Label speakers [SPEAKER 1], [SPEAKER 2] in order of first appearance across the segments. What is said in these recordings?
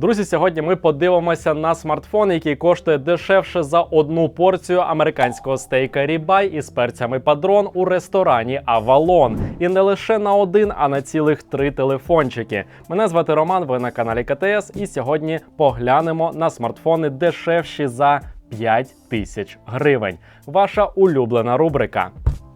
[SPEAKER 1] Друзі, сьогодні ми подивимося на смартфон, який коштує дешевше за одну порцію американського стейка Рібай із перцями падрон у ресторані Авалон. І не лише на один, а на цілих три телефончики. Мене звати Роман. Ви на каналі КТС, і сьогодні поглянемо на смартфони дешевші за 5 тисяч гривень. Ваша улюблена рубрика.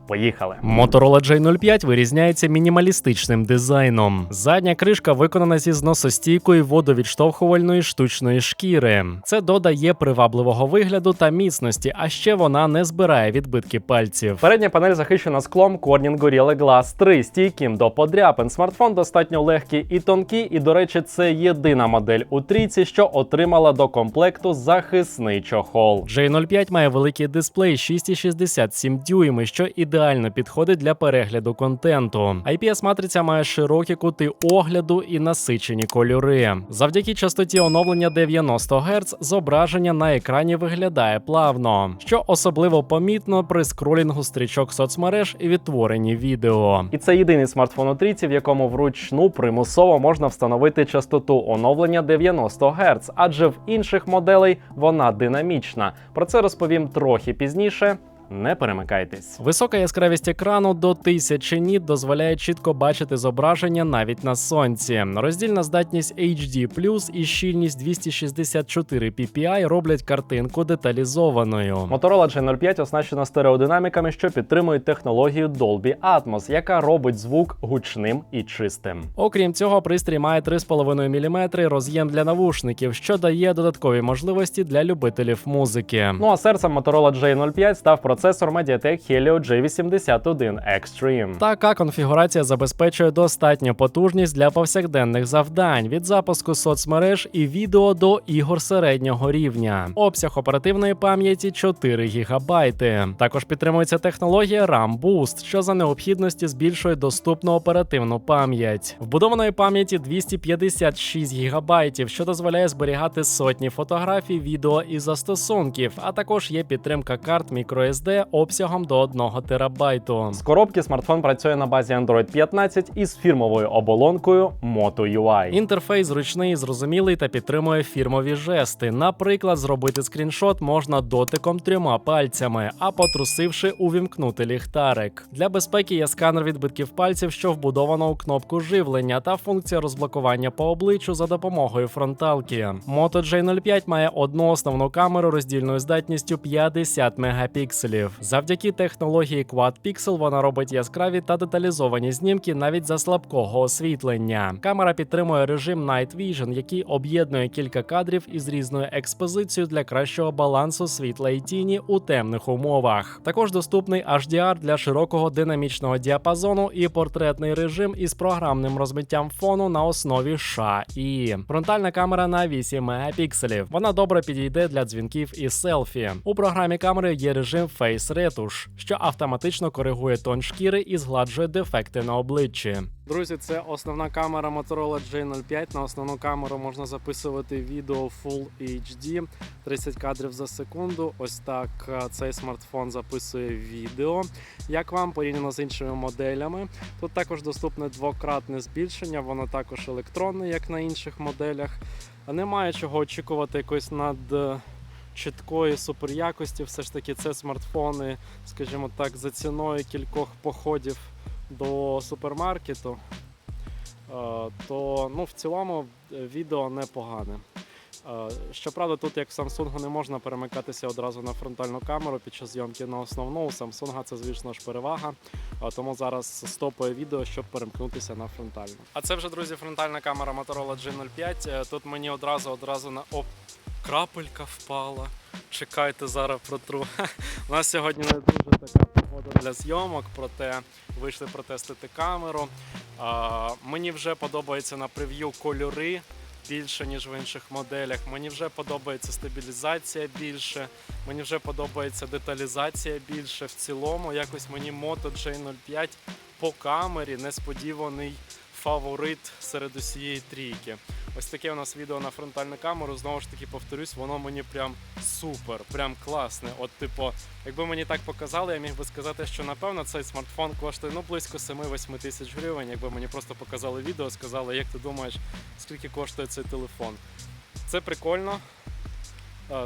[SPEAKER 1] Поїхали. Motorola J05 вирізняється мінімалістичним дизайном. Задня кришка виконана зі зносостійкої водовідштовхувальної штучної шкіри. Це додає привабливого вигляду та міцності, а ще вона не збирає відбитки пальців. Передня панель захищена склом Corning Gorilla Glass 3, стійким до подряпин. Смартфон достатньо легкий і тонкий, і, до речі, це єдина модель у трійці, що отримала до комплекту захисний чохол. J05 має великий дисплей 6,67 дюйми, що ідеально підходить для перегляду контенту. IPS-матриця має широкі кути огляду і насичені кольори. Завдяки частоті оновлення 90 Гц зображення на екрані виглядає плавно, що особливо помітно при скролінгу стрічок соцмереж і відтворенні відео. І це єдиний смартфон у трійці, в якому вручну примусово можна встановити частоту оновлення 90 Гц, адже в інших моделей вона динамічна. Про це розповім трохи пізніше. Не перемикайтесь. Висока яскравість екрану до 1000 ніт дозволяє чітко бачити зображення навіть на сонці. Роздільна здатність HD+, і щільність 264 ppi роблять картинку деталізованою. Motorola G05 оснащена стереодинаміками, що підтримують технологію Dolby Atmos, яка робить звук гучним і чистим. Окрім цього, пристрій має 3,5 мм роз'єм для навушників, що дає додаткові можливості для любителів музики. Ну а серцем Motorola J05 став процесор Mediatek Helio J81 Extreme. Така конфігурація забезпечує достатню потужність для повсякденних завдань від запуску соцмереж і відео до ігор середнього рівня. Обсяг оперативної пам'яті 4 ГБ. Також підтримується технологія RAM Boost, що за необхідності збільшує доступну оперативну пам'ять. Вбудованої пам'яті 256 ГБ, що дозволяє зберігати сотні фотографій, відео і застосунків, а також є підтримка карт microSD обсягом до 1 терабайту. З коробки смартфон працює на базі Android 15 із фірмовою оболонкою Moto UI. Інтерфейс зручний, зрозумілий та підтримує фірмові жести. Наприклад, зробити скріншот можна дотиком трьома пальцями, а потрусивши увімкнути ліхтарик. Для безпеки є сканер відбитків пальців, що вбудовано у кнопку живлення, та функція розблокування по обличчю за допомогою фронталки. Moto J05 має одну основну камеру роздільною здатністю 50 мегапікселів. Завдяки технології Quad Pixel вона робить яскраві та деталізовані знімки навіть за слабкого освітлення. Камера підтримує режим Night Vision, який об'єднує кілька кадрів із різною експозицією для кращого балансу світла і тіні у темних умовах. Також доступний HDR для широкого динамічного діапазону і портретний режим із програмним розмиттям фону на основі ШАІ. Фронтальна камера на 8 мегапікселів. Вона добре підійде для дзвінків і селфі. У програмі камери є режим Face Retouch, що автоматично коригує тон шкіри і згладжує дефекти на обличчі. Друзі, це основна камера Motorola J05. На основну камеру можна записувати відео Full HD 30 кадрів за секунду. Ось так е, цей смартфон записує відео. Як вам порівняно з іншими моделями? Тут також доступне двократне збільшення, воно також електронне, як на інших моделях. Немає чого очікувати якоїсь над чіткої суперякості. Все ж таки, це смартфони, скажімо так, за ціною кількох походів до супермаркету. Е, То ну, в цілому відео непогане. Е, Щоправда, тут як в Samsung не можна перемикатися одразу на фронтальну камеру під час зйомки на основну. У Samsung це, звісно ж, перевага. Е, Тому зараз стопує відео, щоб перемкнутися на фронтальну. А це вже, друзі, фронтальна камера Motorola G05. Е, Тут мені одразу одразу на оп, крапелька впала. Чекайте, зараз протру. У нас сьогодні не дуже така погода для зйомок, проте вийшли протестити камеру. А, мені вже подобається на прев'ю кольори більше, ніж в інших моделях. Мені вже подобається стабілізація більше, мені вже подобається деталізація більше. В цілому, якось мені Moto J05 по камері несподіваний фаворит серед усієї трійки. Ось таке у нас відео на фронтальну камеру. Знову ж таки повторюсь, воно мені прям супер, прям класне. От, типу, якби мені так показали, я міг би сказати, що напевно цей смартфон коштує ну близько 7-8 тисяч гривень. Якби мені просто показали відео, сказали, як ти думаєш, скільки коштує цей телефон. Це прикольно.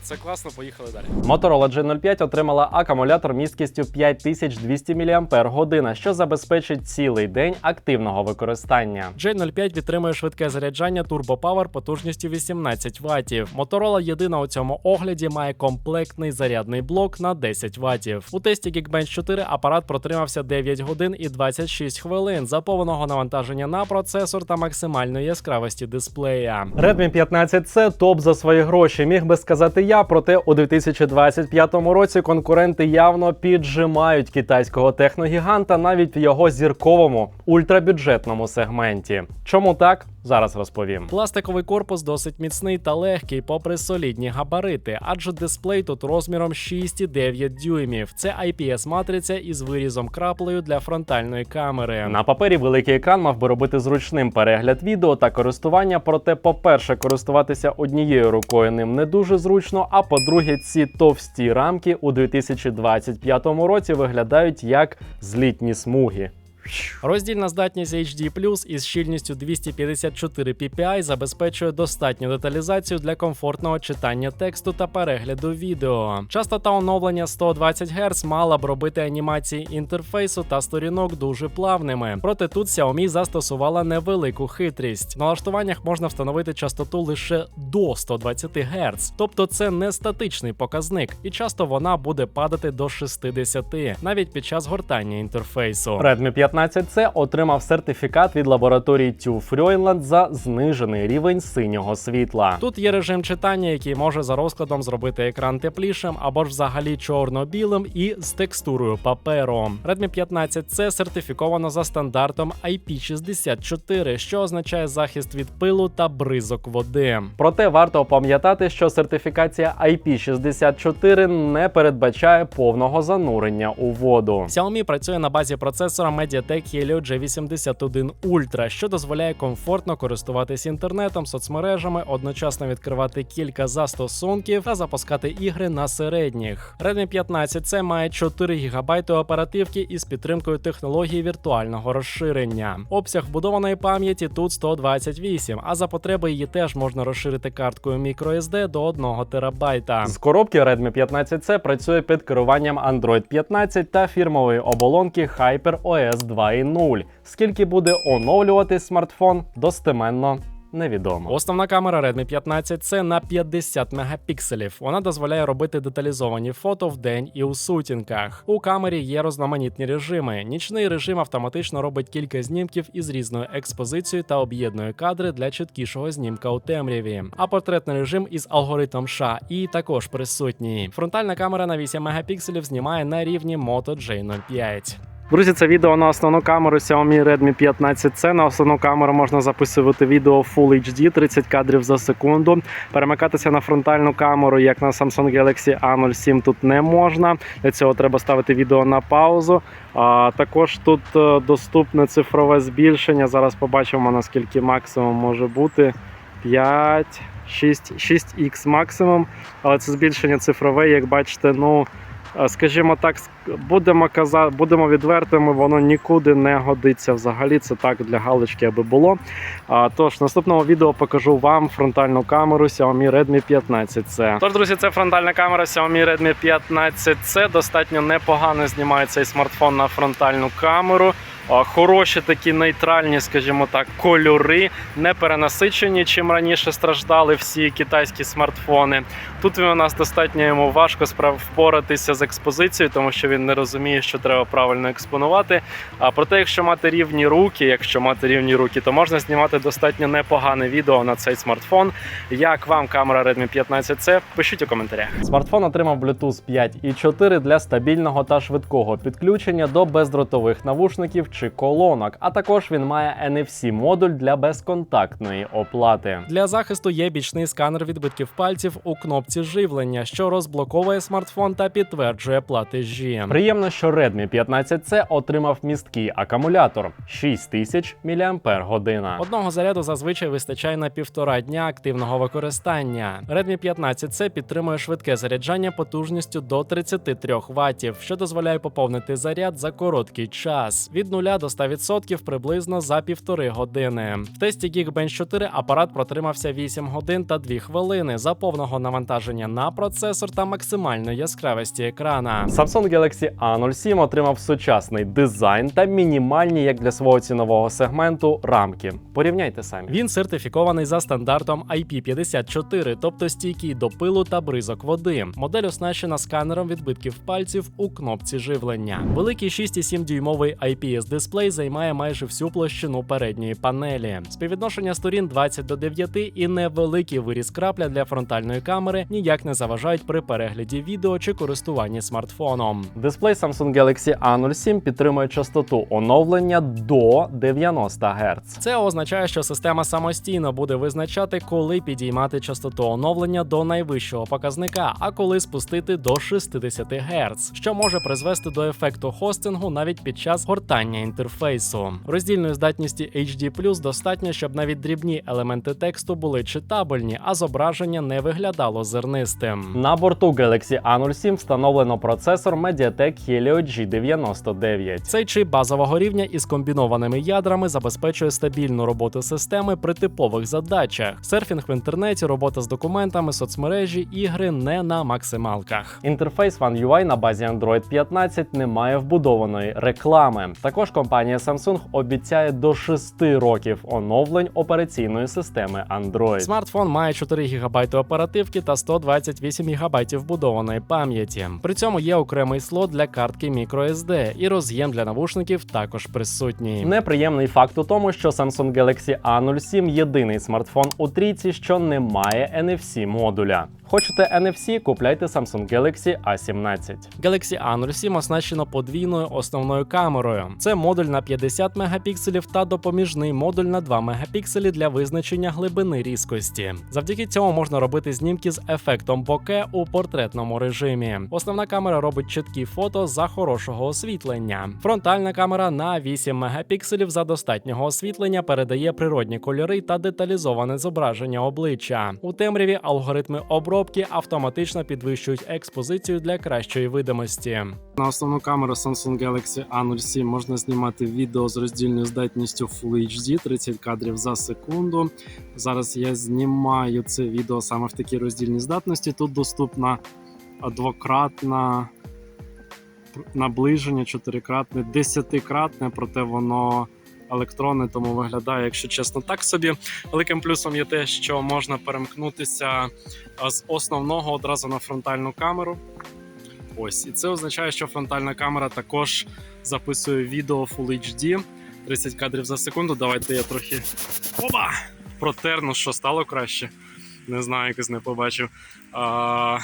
[SPEAKER 1] Це класно, поїхали далі. Motorola G05 отримала акумулятор місткістю 5200 мАч, що забезпечить цілий день активного використання. G05 підтримує швидке заряджання Turbo Power потужністю 18 Вт. Motorola єдина у цьому огляді має комплектний зарядний блок на 10 Вт. У тесті Geekbench 4 апарат протримався 9 годин і 26 хвилин за повного навантаження на процесор та максимальної яскравості дисплея. Redmi 15C топ за свої гроші. Міг би сказати я, проте у 2025 році конкуренти явно піджимають китайського техногіганта навіть в його зірковому ультрабюджетному сегменті. Чому так? Зараз розповім. Пластиковий корпус досить міцний та легкий, попри солідні габарити, адже дисплей тут розміром 6,9 дюймів. Це IPS матриця із вирізом краплею для фронтальної камери. На папері великий екран мав би робити зручним перегляд відео та користування. Проте, по-перше, користуватися однією рукою ним не дуже зручно. А по-друге, ці товсті рамки у 2025 році виглядають як злітні смуги. Роздільна здатність HD із щільністю 254 ppi забезпечує достатню деталізацію для комфортного читання тексту та перегляду відео. Частота оновлення 120 Гц мала б робити анімації інтерфейсу та сторінок дуже плавними. Проте тут Xiaomi застосувала невелику хитрість. В налаштуваннях можна встановити частоту лише до 120 Гц, тобто це не статичний показник, і часто вона буде падати до 60, навіть під час гортання інтерфейсу. Redmi 15 15C отримав сертифікат від лабораторії TÜV Rheinland за знижений рівень синього світла. Тут є режим читання, який може за розкладом зробити екран теплішим або ж взагалі чорно-білим і з текстурою паперу. Redmi 15C сертифіковано за стандартом IP64, що означає захист від пилу та бризок води. Проте варто пам'ятати, що сертифікація IP64 не передбачає повного занурення у воду. Xiaomi працює на базі процесора Mediatek MediaTek Helio G81 Ultra, що дозволяє комфортно користуватись інтернетом, соцмережами, одночасно відкривати кілька застосунків та запускати ігри на середніх. Redmi 15 c має 4 ГБ оперативки із підтримкою технології віртуального розширення. Обсяг вбудованої пам'яті тут 128, а за потреби її теж можна розширити карткою microSD до 1 терабайта. З коробки Redmi 15 c працює під керуванням Android 15 та фірмової оболонки HyperOS 2. 2.0. Скільки буде оновлювати смартфон, достеменно. Невідомо. Основна камера Redmi 15 це на 50 мегапікселів. Вона дозволяє робити деталізовані фото в день і у сутінках. У камері є різноманітні режими. Нічний режим автоматично робить кілька знімків із різною експозицією та об'єднує кадри для чіткішого знімка у темряві. А портретний режим із алгоритмом США і також присутній. Фронтальна камера на 8 мегапікселів знімає на рівні Moto J05. Друзі, це відео на основну камеру Xiaomi Redmi 15C. На основну камеру можна записувати відео Full HD 30 кадрів за секунду. Перемикатися на фронтальну камеру, як на Samsung Galaxy A07, тут не можна. Для цього треба ставити відео на паузу. А Також тут е, доступне цифрове збільшення. Зараз побачимо, наскільки максимум може бути 5, 6, 6X максимум. Але це збільшення цифрове, як бачите, ну. Е, скажімо так, будемо казати, будемо відвертими, воно нікуди не годиться. Взагалі це так для галочки, аби було. Тож, наступного відео покажу вам фронтальну камеру Xiaomi Redmi 15C. Тож, друзі, це фронтальна камера Xiaomi Redmi 15C. Достатньо непогано знімає цей смартфон на фронтальну камеру. Хороші такі нейтральні, скажімо так, кольори, не перенасичені, чим раніше страждали всі китайські смартфони. Тут у нас достатньо йому важко впоратися з експозицією, тому що він не розуміє, що треба правильно експонувати. А проте, якщо мати рівні руки, якщо мати рівні руки, то можна знімати достатньо непогане відео на цей смартфон. Як вам камера Redmi 15C? Пишіть у коментарях. Смартфон отримав Bluetooth 5.4 для стабільного та швидкого підключення до бездротових навушників чи колонок. А також він має NFC-модуль для безконтактної оплати. Для захисту є бічний сканер відбитків пальців у кнопці живлення, що розблоковує смартфон та підтверджує платежі. Приємно, що Redmi 15C отримав місткий акумулятор 6000 мАч. Одного заряду зазвичай вистачає на півтора дня активного використання. Redmi 15C підтримує швидке заряджання потужністю до 33 Вт, що дозволяє поповнити заряд за короткий час від 0 0 до 100% приблизно за півтори години. В тесті Geekbench 4 апарат протримався 8 годин та 2 хвилини за повного навантаження на процесор та максимальної яскравості екрана. Samsung Galaxy A07 отримав сучасний дизайн та мінімальні, як для свого цінового сегменту, рамки. Порівняйте самі. Він сертифікований за стандартом IP54, тобто стійкий до пилу та бризок води. Модель оснащена сканером відбитків пальців у кнопці живлення. Великий 6,7 дюймовий IPS дисплей займає майже всю площину передньої панелі. Співвідношення сторін 20 до 9 і невеликий виріз крапля для фронтальної камери ніяк не заважають при перегляді відео чи користуванні смартфоном. Дисплей Samsung Galaxy A07 підтримує частоту оновлення до 90 Гц. Це означає, що система самостійно буде визначати, коли підіймати частоту оновлення до найвищого показника, а коли спустити до 60 Гц, що може призвести до ефекту хостингу навіть під час гортання інтерфейсу. Роздільної здатності HD+, достатньо, щоб навіть дрібні елементи тексту були читабельні, а зображення не виглядало зернистим. На борту Galaxy A07 встановлено процесор Mediatek Helio G99. Цей чип базового рівня із комбінованими ядрами забезпечує стабільну роботу системи при типових задачах: серфінг в інтернеті, робота з документами, соцмережі, ігри не на максималках. Інтерфейс One UI на базі Android 15 не має вбудованої реклами. Також компанія Samsung обіцяє до 6 років оновлень операційної системи Android. Смартфон має 4 ГБ оперативки та 128 ГБ вбудованої пам'яті. При цьому є окремий слот для картки microSD і роз'єм для навушників також присутній. Неприємний факт у тому, що Samsung Galaxy A07 єдиний смартфон у трійці, що не має NFC модуля. Хочете NFC, купляйте Samsung Galaxy A17. Galaxy A07 оснащено подвійною основною камерою. Це модуль на 50 мегапікселів та допоміжний модуль на 2 мегапікселі для визначення глибини різкості. Завдяки цьому можна робити знімки з ефектом боке у портретному режимі. Основна камера робить чіткі фото за хорошого освітлення. Фронтальна камера на 8 мегапікселів за достатнього освітлення передає природні кольори та деталізоване зображення обличчя. У темряві алгоритми обробки автоматично підвищують експозицію для кращої видимості.
[SPEAKER 2] На основну камеру Samsung Galaxy A07 можна знімати відео з роздільною здатністю Full HD 30 кадрів за секунду. Зараз я знімаю це відео саме в такій роздільній здатності. Тут доступна двократна наближення, чотирикратне, десятикратне, проте воно електронне, тому виглядає, якщо чесно, так собі. Великим плюсом є те, що можна перемкнутися з основного одразу на фронтальну камеру. Ось, і це означає, що фронтальна камера також записує відео Full HD 30 кадрів за секунду. Давайте я трохи Оба! протерну, що стало краще. Не знаю, якось не побачив. А,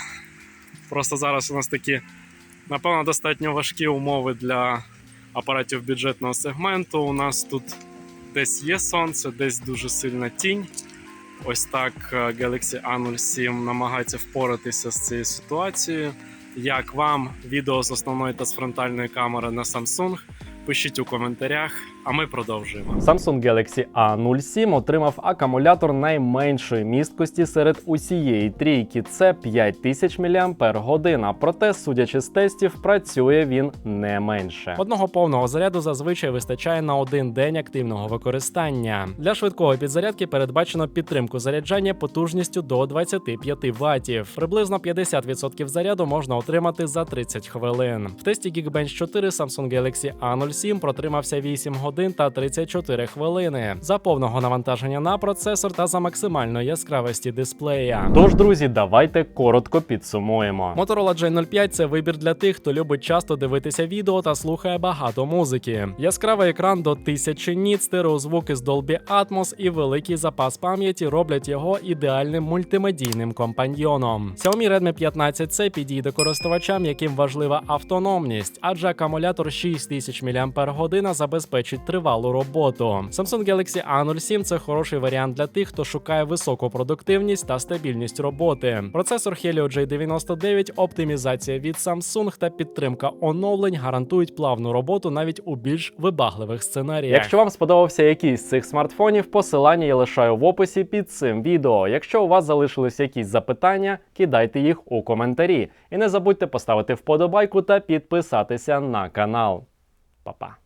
[SPEAKER 2] Просто зараз у нас такі, напевно, достатньо важкі умови для апаратів бюджетного сегменту. У нас тут десь є сонце, десь дуже сильна тінь. Ось так е, Galaxy A07 намагається впоратися з цією ситуацією. Як вам відео з основної та з фронтальної камери на Samsung? Пишіть у коментарях, а ми продовжуємо.
[SPEAKER 1] Samsung Galaxy A07 отримав акумулятор найменшої місткості серед усієї трійки. Це 5000 мАч. Проте, судячи з тестів, працює він не менше. Одного повного заряду зазвичай вистачає на один день активного використання. Для швидкої підзарядки передбачено підтримку заряджання потужністю до 25 Вт. Приблизно 50% заряду можна отримати за 30 хвилин. В тесті Geekbench 4 Samsung Galaxy A07 протримався 8 годин та 34 хвилини за повного навантаження на процесор та за максимальної яскравості дисплея. Тож, друзі, давайте коротко підсумуємо. Motorola G05 – це вибір для тих, хто любить часто дивитися відео та слухає багато музики. Яскравий екран до 1000 ніт, стереозвуки з Dolby Atmos і великий запас пам'яті роблять його ідеальним мультимедійним компаньйоном. Xiaomi Redmi 15C підійде користувачам, яким важлива автономність, адже акумулятор 6000 мАч забезпечить тривалу роботу. Samsung Galaxy A07 це хороший варіант для тих, хто шукає високу продуктивність та стабільність роботи. Процесор Helio J99, оптимізація від Samsung та підтримка оновлень гарантують плавну роботу навіть у більш вибагливих сценаріях. Якщо вам сподобався якийсь з цих смартфонів, посилання я лишаю в описі під цим відео. Якщо у вас залишились якісь запитання, кидайте їх у коментарі. І не забудьте поставити вподобайку та підписатися на канал. Па-па.